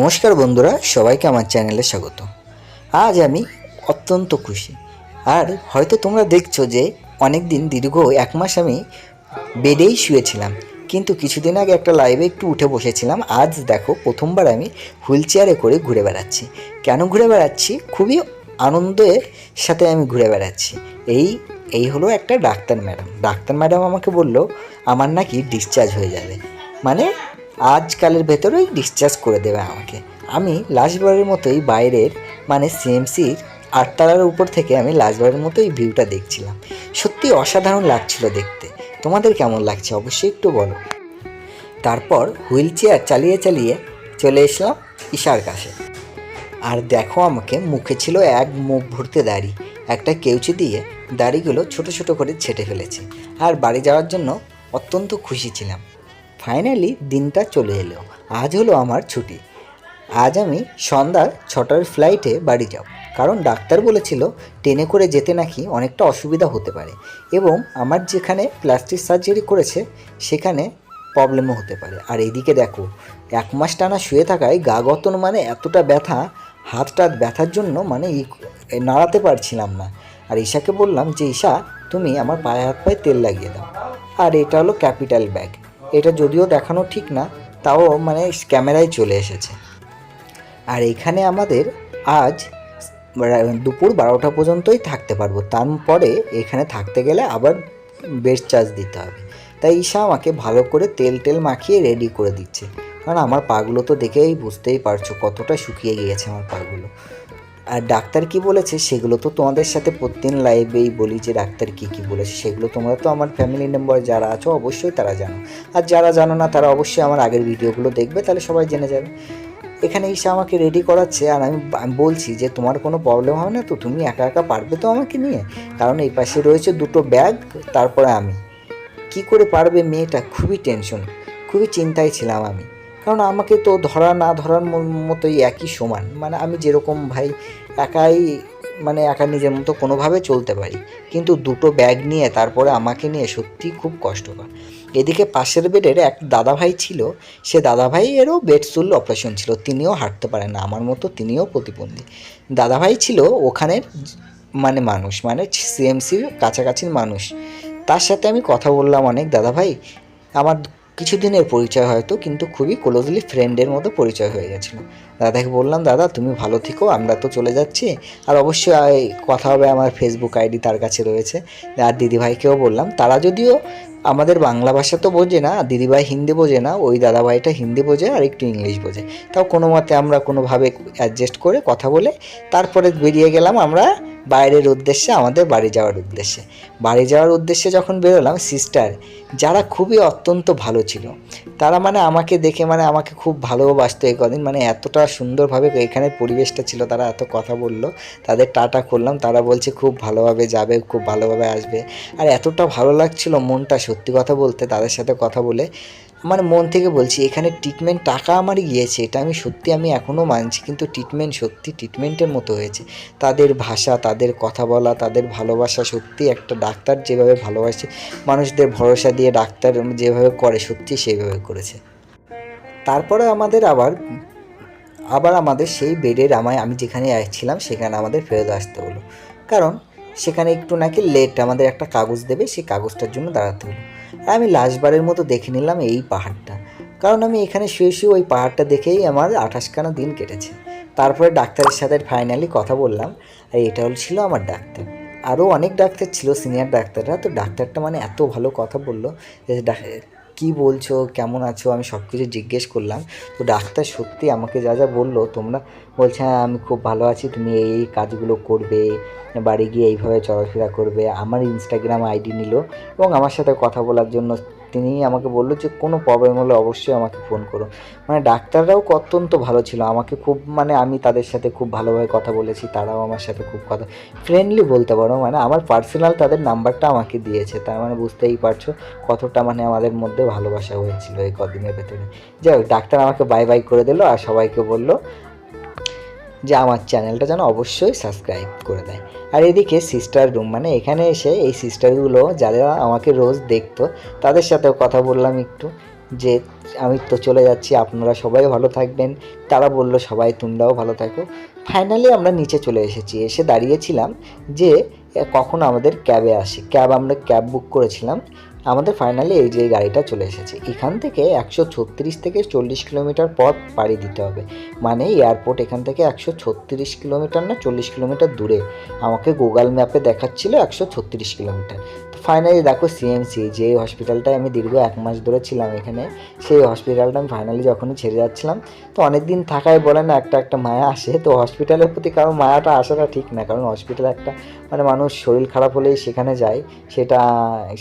নমস্কার বন্ধুরা, সবাইকে আমার চ্যানেলে স্বাগত। আজ আমি অত্যন্ত খুশি। আর হয়তো তোমরা দেখছ যে অনেক দিন দীর্ঘ এক মাস আমি বেডেই শুয়েছিলাম। কিন্তু কিছুদিন আগে একটা লাইভে একটু উঠে বসেছিলাম। আজ দেখো, প্রথমবার আমি হুইল চেয়ারে করে ঘুরে বেড়াচ্ছি। কেন ঘুরে বেড়াচ্ছি? খুবই আনন্দের সাথে আমি ঘুরে বেড়াচ্ছি। এই এই হলো একটা ডাক্তার ম্যাডাম। ডাক্তার ম্যাডাম আমাকে বলল, আমার নাকি ডিসচার্জ হয়ে যাবে। মানে আজকালের ভেতরেই ডিসচার্জ করে দেবে আমাকে। আমি লাস্টবারের মতোই বাইরের মানে সিএমসির আটতলার উপর থেকে আমি লাস্টবারের মতো এই ভিউটা দেখছিলাম। সত্যি অসাধারণ লাগছিল দেখতে। তোমাদের কেমন লাগছে অবশ্যই একটু বলো। তারপর হুইল চেয়ার চালিয়ে চালিয়ে চলে এসলাম ঈশার কাছে। আর দেখো আমাকে মুখে ছিল এক মুখ ভরতে দাড়ি। একটা কেউচি দিয়ে দাড়িগুলো ছোট ছোট করে ছেটে ফেলেছে। আর বাড়ি যাওয়ার জন্য অত্যন্ত খুশি ছিলাম। ফাইনালি দিনটা চলে এলো। আজ হলো আমার ছুটি। আজ আমি সন্ধ্যা ছটার ফ্লাইটে বাড়ি যাব। কারণ ডাক্তার বলেছিল ট্রেনে করে যেতে নাকি অনেকটা অসুবিধা হতে পারে এবং আমার যেখানে প্লাস্টিক সার্জারি করেছে, সেখানে প্রবলেমও হতে পারে। আর এদিকে দেখো, এক মাস টানা শুয়ে থাকায় গা গতন মানে এতটা ব্যথা, হাত টাত ব্যথার জন্য মানে নাড়াতে পারছিলাম না। আর ঈশাকে বললাম যে, ঈশা, তুমি আমার পায়ে হাত পায়ে তেল লাগিয়ে দাও। আর এটা হলো ক্যাপিটাল ব্যাগ। এটা যদিও দেখানো ঠিক না, তাও মানে ক্যামেরায় চলে এসেছে। আর এখানে আমাদের আজ দুপুর বারোটা পর্যন্তই থাকতে পারব। তারপরে এখানে থাকতে গেলে আবার বেশ চার্জ দিতে হবে। তাই ঈশা আমাকে ভালো করে তেল টেল মাখিয়ে রেডি করে দিচ্ছে। কারণ আমার পাগুলো তো দেখেই বুঝতেই পারছ কতটা শুকিয়ে গিয়েছে আমার পাগুলো আর ডাক্তার কি বলেছে সেগুলো তো তোমাদের সাথে প্রতিদিন লাইভেই বলি যে ডাক্তার কি কি বলেছে, সেগুলো তোমরা তো আমার ফ্যামিলি মেম্বার যারা আছো অবশ্যই তারা জানো। আর যারা জানো না তারা অবশ্যই আমার আগের ভিডিওগুলো দেখবে, তাহলে সবাই জেনে যাবে। এখানে এসে আমাকে রেডি করাচ্ছে আর আমি বলছি যে তোমার কোনো প্রবলেম হবে না তো তুমি একা একা পারবে তো আমাকে নিয়ে? কারণ এই পাশে রয়েছে দুটো ব্যাগ তারপরে আমি। কি করে পারবে মেয়েটা? খুবই টেনশন খুবই চিন্তায় ছিলাম আমি। কারণ আমাকে তো ধরা না ধরার মতোই একই সমান। মানে আমি যেরকম ভাই একাই মানে একা নিজের মতো কোনোভাবে চলতে পারি। কিন্তু দুটো ব্যাগ নিয়ে তারপরে আমাকে নিয়ে সত্যি খুব কষ্টকর এদিকে পাশের বেডের এক দাদাভাই ছিল, সে দাদাভাইয়েরও বেড সুল অপারেশন ছিল, তিনিও হাঁটতে পারেন না, আমার মতো তিনিও প্রতিবন্ধী। দাদাভাই ছিল ওখানের মানে মানুষ মানে সিএমসির কাছাকাছির মানুষ। তার সাথে আমি কথা বললাম অনেক, দাদাভাই, আমার কিছুদিনের পরিচয় হয়তো, কিন্তু খুবই ক্লোজলি ফ্রেন্ডের মতো পরিচয় হয়ে গেছিল। দাদাকে বললাম, দাদা, তুমি ভালো থেকো, আমরা তো চলে যাচ্ছি। আর অবশ্যই কথা হবে আমার ফেসবুক আইডি তার কাছে রয়েছে। আর দিদিভাইকেও বললাম, তারা যদিও আমাদের বাংলা ভাষা তো বোঝে না দিদিভাই হিন্দি বোঝে না, ওই দাদাভাইটা হিন্দি বোঝে আর একটু ইংলিশ বোঝে। তাও কোনো মতে আমরা কোনোভাবে অ্যাডজাস্ট করে কথা বলে, তারপরে বেরিয়ে গেলাম আমরা বাইরের উদ্দেশ্যে, আমাদের বাড়ি যাওয়ার উদ্দেশ্যে। বাড়ি যাওয়ার উদ্দেশ্যে যখন বেরোলাম সিস্টার যারা খুবই অত্যন্ত ভালো ছিল, তারা মানে আমাকে দেখে মানে আমাকে খুব ভালোবাসতো এই কদিন মানে এতটা সুন্দরভাবে এখানের পরিবেশটা ছিল, তারা এত কথা বলল, তাদের টাটা করলাম, তারা বলছে খুব ভালোভাবে যাবে, খুব ভালোভাবে আসবে। আর এতটা ভালো লাগছিল মনটা, সত্যি কথা বলতে, তাদের সাথে কথা বলে। আমার মন থেকে বলছি, এখানে ট্রিটমেন্ট টাকা আমার গিয়েছে, এটা আমি সত্যি আমি এখনও মানছি, কিন্তু ট্রিটমেন্ট সত্যি ট্রিটমেন্টের মতো হয়েছে। তাদের ভাষা, তাদের কথা বলা, তাদের ভালোবাসা সত্যি একটা ডাক্তার যেভাবে ভালোবাসে, মানুষদের ভরসা দিয়ে ডাক্তার যেভাবে করে, সত্যি সেইভাবে করেছে। তারপরে আমাদের আবার আবার আমাদের সেই বেডের আমায়, আমি যেখানে ছিলাম সেখানে আমাদের ফেরত আসতে হলো। কারণ সেখানে একটু নাকি লেট আমাদের একটা কাগজ দেবে, সেই কাগজটার জন্য দাঁড়াতে হলো। আমি লাস্টবারের মতো দেখে নিলাম এই পাহাড়টা। কারণ আমি এখানে শুয়ে শুয়ে ওই পাহাড়টা দেখেই আমার আঠাশখানা দিন কেটেছে। তারপরে ডাক্তারের সাথে ফাইনালি কথা বললাম আর এটা হল ছিল আমার ডাক্তার। আরও অনেক ডাক্তার ছিল সিনিয়র ডাক্তাররা, তো ডাক্তারটা মানে এত ভালো কথা বলল যে কী বলছো, কেমন আছো, আমি সব কিছু জিজ্ঞেস করলাম। তো ডাক্তার সত্যি আমাকে যা যা বলল, তোমরা বলছে হ্যাঁ আমি খুব ভালো আছি, তুমি এই এই কাজগুলো করবে, বাড়ি গিয়ে এইভাবে চলাফেরা করবে। আমার ইনস্টাগ্রাম আইডি নিল এবং আমার সাথে কথা বলার জন্য তিনি আমাকে বলল যে, কোনো প্রবলেম হলে অবশ্যই আমাকে ফোন করো। মানে ডাক্তাররাও অত্যন্ত ভালো ছিল। আমাকে খুব মানে আমি তাদের সাথে খুব ভালোভাবে কথা বলেছি, তারাও আমার সাথে খুব কথা ফ্রেন্ডলি বলতে পারো। মানে আমার পার্সোনাল তাদের নাম্বারটা আমাকে দিয়েছে। তার মানে বুঝতেই পারছ কতটা মানে আমাদের মধ্যে ভালোবাসা হয়েছিল এই কদিনের ভেতরে। যাই ডাক্তার আমাকে বাই বাই করে দিল আর সবাইকে বলল যে আমার চ্যানেলটা যেন অবশ্যই সাবস্ক্রাইব করে দেয়। আর এদিকে সিস্টার রুম মানে এখানে এসে এই সিস্টারগুলো যারা আমাকে রোজ দেখতো, তাদের সাথেও কথা বললাম একটু যে আমি তো চলে যাচ্ছি, আপনারা সবাই ভালো থাকবেন। তারা বলল, সবাই তোমরাও ভালো থাকো। ফাইনালি আমরা নিচে চলে এসেছি। এসে দাঁড়িয়েছিলাম যে কখন আমাদের ক্যাবে আসে। ক্যাব আমরা ক্যাব বুক করেছিলাম। আমাদের ফাইনালি এই যে গাড়িটা চলে এসেছে, এখান থেকে একশো ছত্রিশ থেকে চল্লিশ কিলোমিটার পথ পাড়ি দিতে হবে। মানে এয়ারপোর্ট এখান থেকে একশো ছত্রিশ কিলোমিটার না চল্লিশ কিলোমিটার দূরে। আমাকে গুগল ম্যাপে দেখাচ্ছিল একশো ছত্রিশ কিলোমিটার। তো ফাইনালি দেখো সিএমসি যে হসপিটালটায় আমি দীর্ঘ এক মাস ধরে ছিলাম এখানে, সেই হসপিটালটা আমি ফাইনালি যখনই ছেড়ে যাচ্ছিলাম, তো অনেক দিন থাকায় বলে না একটা একটা মায়া আসে। তো হসপিটালের প্রতি কারও মায়াটা আসাটা ঠিক না, কারণ হসপিটালে একটা মানে মানুষ শরীর খারাপ হলেই সেখানে যায়, সেটা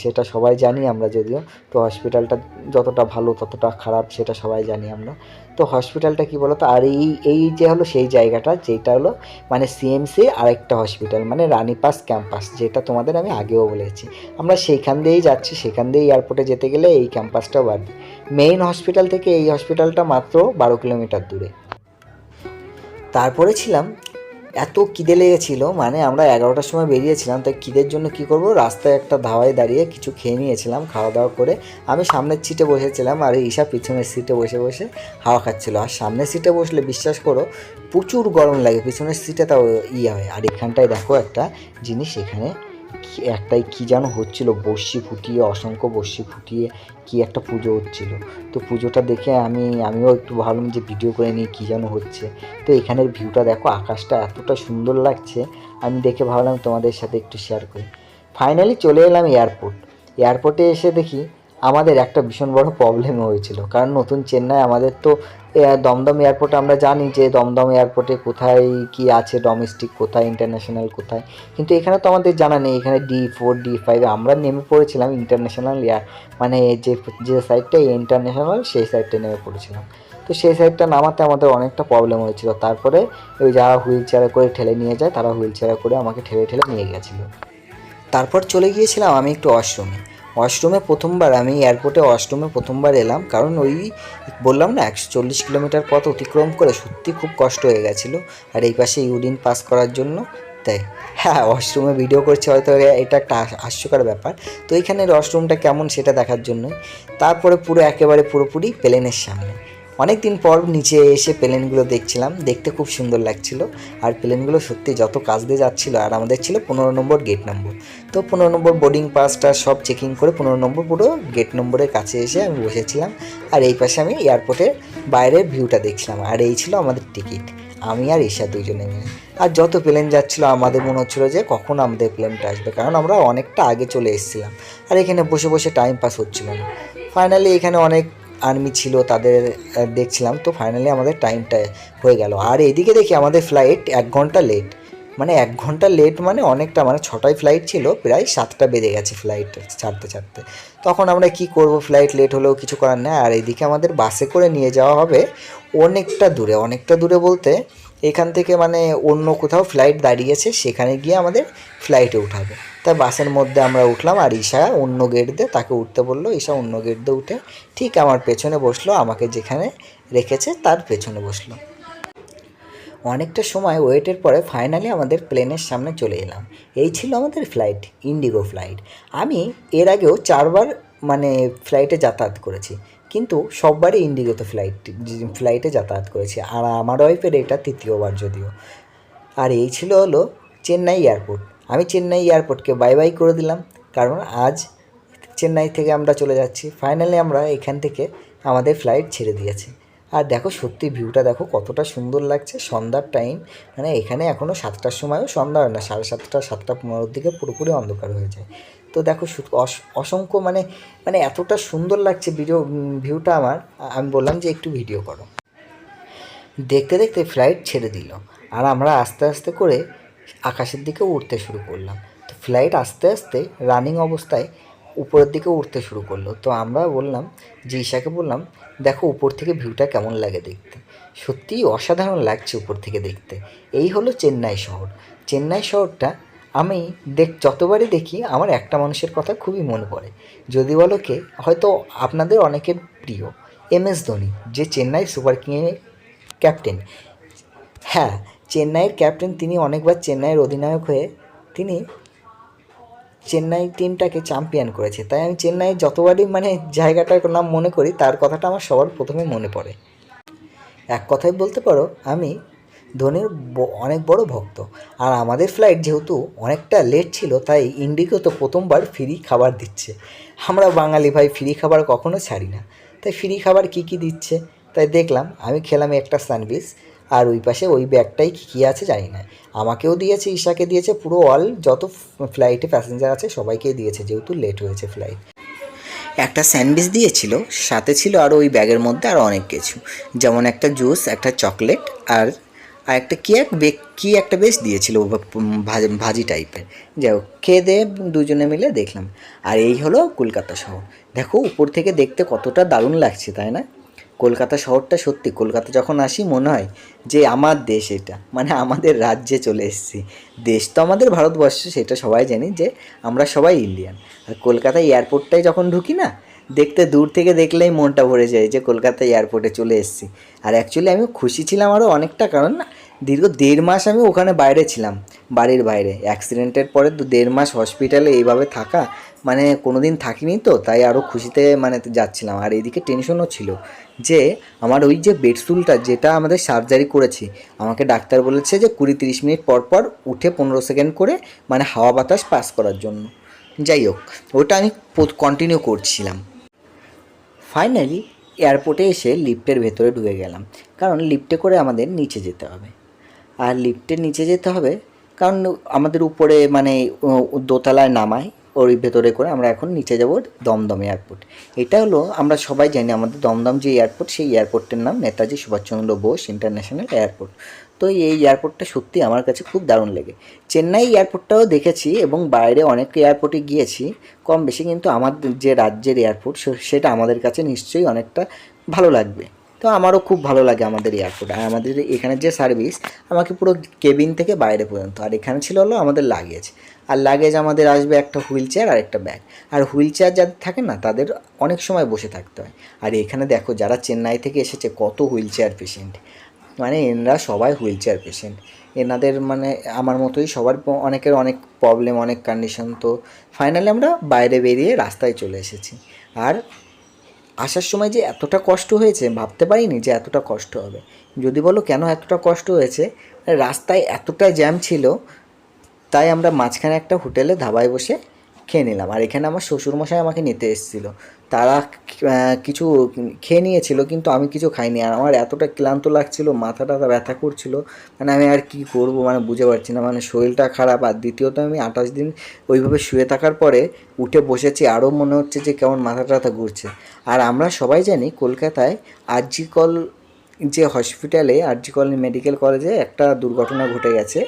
সেটা সবাই জানি আমরা যদিও। তো হসপিটালটা যতটা ভালো, ততটা খারাপ সেটা সবাই জানি আমরা। তো হসপিটালটা কি বলতো? আর এই এই যে হলো সেই জায়গাটা, যেটা হলো মানে সিএমসি আরেকটা হসপিটাল মানে রানীপাস ক্যাম্পাস যেটা তোমাদের আমি আগেও বলেছি। আমরা সেইখান দিয়েই যাচ্ছি, সেখান দিয়ে এয়ারপোর্টে যেতে গেলে এই ক্যাম্পাসটা বাড়বে। মেইন হসপিটাল থেকে এই হসপিটালটা মাত্র বারো কিলোমিটার দূরে। তারপরে ছিলাম এত কিদে লেগেছিল মানে আমরা এগারোটার সময় বেরিয়েছিলাম, তাই কিদের জন্য কি করব? রাস্তায় একটা ধাওয়ায় দাঁড়িয়ে কিছু খেয়ে নিয়েছিলাম, খাওয়া দাওয়া করে আমি সামনের সিটে বসেছিলাম আর ঈশা পিছনের সিটে বসে বসে হাওয়া খাচ্ছিল। আর সামনের সিটে বসলে বিশ্বাস করো, প্রচুর গরম লাগে, পিছনের সিটে তাও ইয়ে হয়। আর এখানটায় দেখো একটা জিনিস, এখানে একটাই কি যেন হচ্ছিল বর্ষি ফুটিয়ে, অসংখ্য বর্ষি ফুটিয়ে কি একটা পুজো হচ্ছিল। তো পুজোটা দেখে আমি, আমিও একটু ভাবলাম যে ভিডিও করে নিই কী যেন হচ্ছে। তো এখানের ভিউটা দেখো, আকাশটা এতটা সুন্দর লাগছে, আমি দেখে ভাবলাম তোমাদের সাথে একটু শেয়ার করি। ফাইনালি চলে এলাম এয়ারপোর্ট এয়ারপোর্টে এসে দেখি আমাদের একটা ভীষণ বড় প্রবলেম হয়েছিল, কারণ নতুন চেন্নাই আমাদের তো দমদম এয়ারপোর্টে আমরা জানি যে দমদম এয়ারপোর্টে কোথায় কি আছে ডোমেস্টিক কোথায় ইন্টারন্যাশনাল কোথায়। কিন্তু এখানে তো আমাদের জানা নেই, এখানে ডি ফোর ডি ফাইভ আমরা নেমে পড়েছিলাম ইন্টারন্যাশনাল এয়ার মানে যে যে সাইডটা ইন্টারন্যাশনাল সেই সাইডটা নেমে পড়েছিলাম। তো সেই সাইডটা নামাতে আমাদের অনেকটা প্রবলেম হয়েছিল। তারপরে ওই যারা হুইল চেয়ারে করে ঠেলে নিয়ে যায়, তারা হুইল চেয়ারে করে আমাকে ঠেলে ঠেলে নিয়ে গেছিল। তারপর চলে গিয়েছিলাম আমি একটু ওয়াশরুমে ওয়াশরুমে প্রথমবার, আমি এয়ারপোর্টে অষ্টমে প্রথমবার এলাম, কারণ ওই বললাম না একশো চল্লিশ কিলোমিটার পথ অতিক্রম করে সত্যি খুব কষ্ট হয়ে গেছিল। আর এই পাশে ইউরিন পাস করার জন্য, তাই। হ্যাঁ ওয়াশরুমে ভিডিও করছে, হয়তো এটা একটা হাস্যকর ব্যাপার। তো এখানে ওয়াশরুমটা কেমন সেটা দেখার জন্য তারপরে পুরো একেবারে পুরোপুরি প্লেনের সামনে। অনেক দিন পর নিচে এসে প্লেনগুলো দেখছিলাম, দেখতে খুব সুন্দর লাগছিল। আর প্লেনগুলো সত্যি যত কাজ দিয়ে যাচ্ছিল, আর আমাদের ছিল পনেরো নম্বর গেট নম্বর তো পনেরো নম্বর বোর্ডিং পাসটা সব চেকিং করে পনেরো নম্বর পুরো গেট নম্বরের কাছে এসে আমি বসেছিলাম। আর এই পাশে আমি এয়ারপোর্টের বাইরের ভিউটা দেখছিলাম, আর এই ছিল আমাদের টিকিট আমি আর ঈশা দুজনে মিলে। আর যত প্লেন যাচ্ছিল, আমাদের মনে হচ্ছিল যে কখন আমাদের প্লেনটা আসবে, কারণ আমরা অনেকটা আগে চলে এসেছিলাম। আর এখানে বসে বসে টাইম পাস হচ্ছিল না। ফাইনালি এখানে অনেক আর্মি ছিল, তাদের দেখছিলাম, তো ফাইনালি আমাদের টাইমটা হয়ে গেল। আর এদিকে দেখি আমাদের ফ্লাইট এক ঘণ্টা লেট মানে এক ঘণ্টা লেট মানে অনেকটা মানে ছটায় ফ্লাইট ছিল, প্রায় সাতটা বেজে গেছে ফ্লাইট ছাড়তে ছাড়তে। তখন আমরা কি করব ফ্লাইট লেট হলেও কিছু করার নেই। আর এদিকে আমাদের বাসে করে নিয়ে যাওয়া হবে অনেকটা দূরে অনেকটা দূরে বলতে এখান থেকে মানে অন্য কোথাও ফ্লাইট দাঁড়িয়েছে, সেখানে গিয়ে আমাদের ফ্লাইটে উঠাবে। তাই বাসের মধ্যে আমরা উঠলাম আর ঈশা অন্য গেট দিয়ে তাকে উঠতে বলল, ঈশা অন্য গেট দিয়ে উঠে ঠিক আমার পেছনে বসল, আমাকে যেখানে রেখেছে তার পেছনে বসল। অনেকটা সময় ওয়েটের পরে ফাইনালি আমাদের প্লেনের সামনে চলে এলাম। এই ছিল আমাদের ফ্লাইট ইন্ডিগো ফ্লাইট আমি এর আগেও চারবার মানে ফ্লাইটে যাতায়াত করেছি। কিন্তু সববারই ইন্ডিগোতে ফ্লাইট ফ্লাইটে যাতায়াত করেছি। আর আমার ওয়াইফের এটা তৃতীয়বার যদিও। আর এই ছিল হলো চেন্নাই এয়ারপোর্ট আমি চেন্নাই এয়ারপোর্টকে বাই বাই করে দিলাম। কারণ আজ চেন্নাই থেকে আমরা চলে যাচ্ছি। ফাইনালি আমরা এখান থেকে আমাদের ফ্লাইট ছেড়ে দিয়েছে। আর দেখো সত্যি ভিউটা দেখো কতটা সুন্দর লাগছে, সন্ধ্যার টাইম মানে এখানে এখনও সাতটার সময়ও সন্ধ্যা হয় না, সাড়ে সাতটা সাতটা পনেরোর দিকে পুরোপুরি অন্ধকার হয়ে যায়। তো দেখো অস- অসংখ্য মানে মানে এতটা সুন্দর লাগছে ভিডিও ভিউটা আমার আমি বললাম যে একটু ভিডিও করো। দেখতে দেখতে ফ্লাইট ছেড়ে দিল, আর আমরা আস্তে আস্তে করে আকাশের দিকে উঠতে শুরু করলাম। তো ফ্লাইট আস্তে আস্তে রানিং অবস্থায় উপরের দিকে উঠতে শুরু করল। তো আমরা বললাম, যে ঈশাকে বললাম দেখো উপর থেকে ভিউটা কেমন লাগে দেখতে। সত্যিই অসাধারণ লাগছে উপর থেকে দেখতে। এই হলো চেন্নাই শহর। চেন্নাই শহরটা আমি দেখ, যতবারই দেখি আমার একটা মানুষের কথা খুবই মনে পড়ে। যদি বলো কে, হয়তো আপনাদের অনেকের প্রিয়, এম এস ধোনি, যে চেন্নাই সুপার কিংয়ের ক্যাপ্টেন। হ্যাঁ চেন্নাইয়ের ক্যাপ্টেন, তিনি অনেকবার চেন্নাইয়ের অধিনায়ক হয়ে তিনি চেন্নাই টিমটাকে চ্যাম্পিয়ন করেছে। তাই আমি চেন্নাইয়ের যতবারই মানে জায়গাটার নাম মনে করি, তার কথাটা আমার সবার প্রথমে মনে পড়ে। এক কথায় বলতে পারো, আমি ধোনির অনেক বড় ভক্ত। আর আমাদের ফ্লাইট যেহেতু অনেকটা লেট ছিল, তাই ইন্ডিগো তো প্রথমবার ফ্রি খাবার দিচ্ছে। আমরা বাঙালি ভাই ফ্রি খাবার কখনো ছাড়ি না। তাই ফ্রি খাবার কি কি দিচ্ছে? তাই দেখলাম, আমি খেলাম একটা স্যান্ডউইচ আর ওই পাশে ওই ব্যাগটাই কী কী আছে জানি না। আমাকেও দিয়েছে, ঈশাকে দিয়েছে, পুরো অল যত ফ্লাইটে প্যাসেঞ্জার আছে সবাইকেই দিয়েছে, যেহেতু লেট হয়েছে ফ্লাইট একটা স্যান্ডউইচ দিয়েছিল, সাথে ছিল আরও ওই ব্যাগের মধ্যে আরও অনেক কিছু। যেমন একটা জুস একটা চকলেট আর আর একটা কী এক বে, কী একটা বেশ দিয়েছিল ভাজি টাইপের যাই হোক, খেয়ে দিয়ে দুজনে মিলে দেখলাম। আর এই হলো কলকাতা শহর। দেখো, উপর থেকে দেখতে কতটা দারুণ লাগছে, তাই না? কলকাতা শহরটা সত্যি, কলকাতা যখন আসি মনে হয় যে আমার দেশ এটা মানে আমাদের রাজ্যে চলে এসেছি। দেশ তো আমাদের ভারতবর্ষ, সেটা সবাই জানি যে আমরা সবাই ইন্ডিয়ান আর কলকাতা এয়ারপোর্টটাই যখন ঢুকি না, দেখতে দূর থেকে দেখলেই মনটা ভরে যায় যে কলকাতা এয়ারপোর্টে চলে এসেছি। আর অ্যাকচুয়ালি আমি খুশি ছিলাম আরও অনেকটা, কারণ না, দীর্ঘ দেড় মাস আমি ওখানে বাইরে ছিলাম, বাড়ির বাইরে। অ্যাক্সিডেন্টের পরে তো দেড় মাস হসপিটালে এইভাবে থাকা মানে কোনো দিন থাকিনি তো, তাই আরও খুশিতে মানে যাচ্ছিলাম। আর এইদিকে টেনশনও ছিল যে আমার ওই যে বেডসুলটা যেটা আমাদের সার্জারি করেছি, আমাকে ডাক্তার বলেছে যে কুড়ি তিরিশ মিনিট পর পর উঠে পনেরো সেকেন্ড করে মানে হাওয়া বাতাস পাস করার জন্য। যাই হোক, ওটা আমি কন্টিনিউ করছিলাম। ফাইনালি এয়ারপোর্টে এসে লিফটের ভেতরে ঢুকে গেলাম, কারণ লিফটে করে আমাদের নিচে যেতে হবে। আর লিফটের নিচে যেতে হবে কারণ আমাদের উপরে মানে দোতলায় নামায় ওর ভেতরে করে আমরা এখন নিচে যাব দমদম এয়ারপোর্ট এটা হলো, আমরা সবাই জানি আমাদের দমদম যে এয়ারপোর্ট সেই এয়ারপোর্টের নাম নেতাজি সুভাষচন্দ্র বোস ইন্টারন্যাশনাল এয়ারপোর্ট তো এই এয়ারপোর্টটা সত্যি আমার কাছে খুব দারুণ লেগে। চেন্নাই এয়ারপোর্টটাও দেখেছি এবং বাইরে অনেক এয়ারপোর্টে গিয়েছি। কম বেশি কিন্তু আমার যে রাজ্যের এয়ারপোর্ট সেটা আমাদের কাছে নিশ্চয়ই অনেকটা ভালো লাগবে। তো আমারও খুব ভালো লাগে আমাদের এয়ারপোর্ট আর আমাদের এখানে যে সার্ভিস আমাকে পুরো কেবিন থেকে বাইরে পর্যন্ত। আর এখানে ছিল হলো আমাদের লাগেজ আর লাগেজ আমাদের আসবে একটা হুইল চেয়ার আর একটা ব্যাগ আর হুইল চেয়ার যাদের থাকে না, তাদের অনেক সময় বসে থাকতে হয়। আর এখানে দেখো, যারা চেন্নাই থেকে এসেছে, কত হুইল চেয়ার পেশেন্ট মানে এনারা সবাই হুইল চেয়ার পেশেন্ট এনাদের মানে আমার মতোই সবার অনেকের অনেক প্রবলেম অনেক কন্ডিশন তো ফাইনালি আমরা বাইরে বেরিয়ে রাস্তায় চলে এসেছি। আর আসার সময় যে এতটা কষ্ট হয়েছে, ভাবতে পারিনি যে এতটা কষ্ট হবে। যদি বলো কেন এতটা কষ্ট হয়েছে, রাস্তায় এতটা জ্যাম ছিল, তাই আমরা মাঝখানে একটা হোটেলে ধাবায় বসে খেয়ে নিলাম। আর এখানে আমার শ্বশুরমশাই আমাকে নিতে এসেছিল। তারা কিছু খেয়ে নিয়েছিল, কিন্তু আমি কিছু খাইনি। আর আমার এতটা ক্লান্ত লাগছিল মাথা টাথা ব্যথা করছিল। মানে আমি আর কি করব মানে বুঝে পারছি না। মানে শরীরটা খারাপ। আর দ্বিতীয়ত আমি আঠাশ দিন ওইভাবে শুয়ে থাকার পরে উঠে বসেছি। আরও মনে হচ্ছে যে কেমন মাথা টাথা ঘুরছে আর আমরা সবাই জানি কলকাতায় আরজিকল যে হসপিটালে আরজিকল মেডিকেল কলেজে একটা দুর্ঘটনা ঘটে গেছে।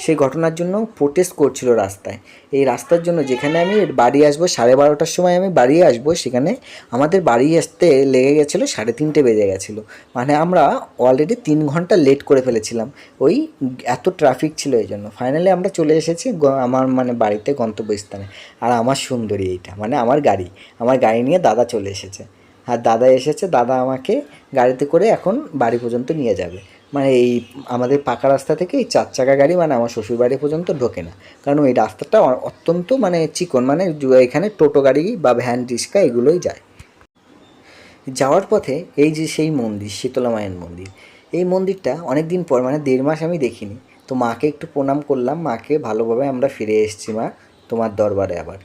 সেই ঘটনার জন্য প্রোটেস্ট করছিল রাস্তায়। এই রাস্তার জন্য যেখানে আমি বাড়ি আসব, সাড়ে বারোটার সময় আমি বাড়ি আসব, সেখানে আমাদের বাড়ি আসতে লেগে গেছিল সাড়ে তিনটে বেজে গেছিল। মানে আমরা অলরেডি তিন ঘণ্টা লেট করে ফেলেছিলাম। ওই এত ট্রাফিক ছিল এই জন্য। ফাইনালি আমরা চলে এসেছি আমার মানে বাড়িতে গন্তব্যস্থানে। আর আমার সুন্দরী এইটা মানে আমার গাড়ি। আমার গাড়ি নিয়ে দাদা চলে এসেছে। আর দাদা এসেছে, দাদা আমাকে গাড়িতে করে এখন বাড়ি পর্যন্ত নিয়ে যাবে। মানে এই আমাদের পাকা রাস্তা থেকে এই চার চাকা গাড়ি মানে আমার শ্বশুর বাড়ি পর্যন্ত ঢোকে না। কারণ এই রাস্তাটা অত্যন্ত মানে চিকন মানে এখানে টোটো গাড়ি বা ভ্যান, রিক্সা এগুলোই যায়। যাওয়ার পথে এই যে সেই মন্দির, শীতলা মায়ের মন্দির, এই মন্দিরটা অনেক দিন পর মানে দেড় মাস আমি দেখিনি। তো মাকে একটু প্রণাম করলাম, মাকে ভালোভাবে আমরা ফিরে এসেছি মা, তোমার দরবারে আবার।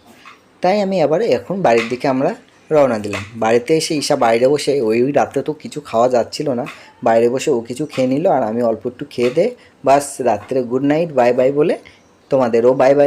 তাই আমি আবার এখন বাড়ির দিকে আমরা রওনা দিলাম। বাড়িতে এসে ঈশা বাইরে বসে, ওই ওই রাত্রে তো কিছু খাওয়া যাচ্ছিল না। বাইরে বসে ও কিছু খেয়ে নিল, আর আমি অল্প একটু খেয়ে দে, বাস রাত্রে গুড নাইট, বাই বাই বলে তোমাদেরও বাই বাই।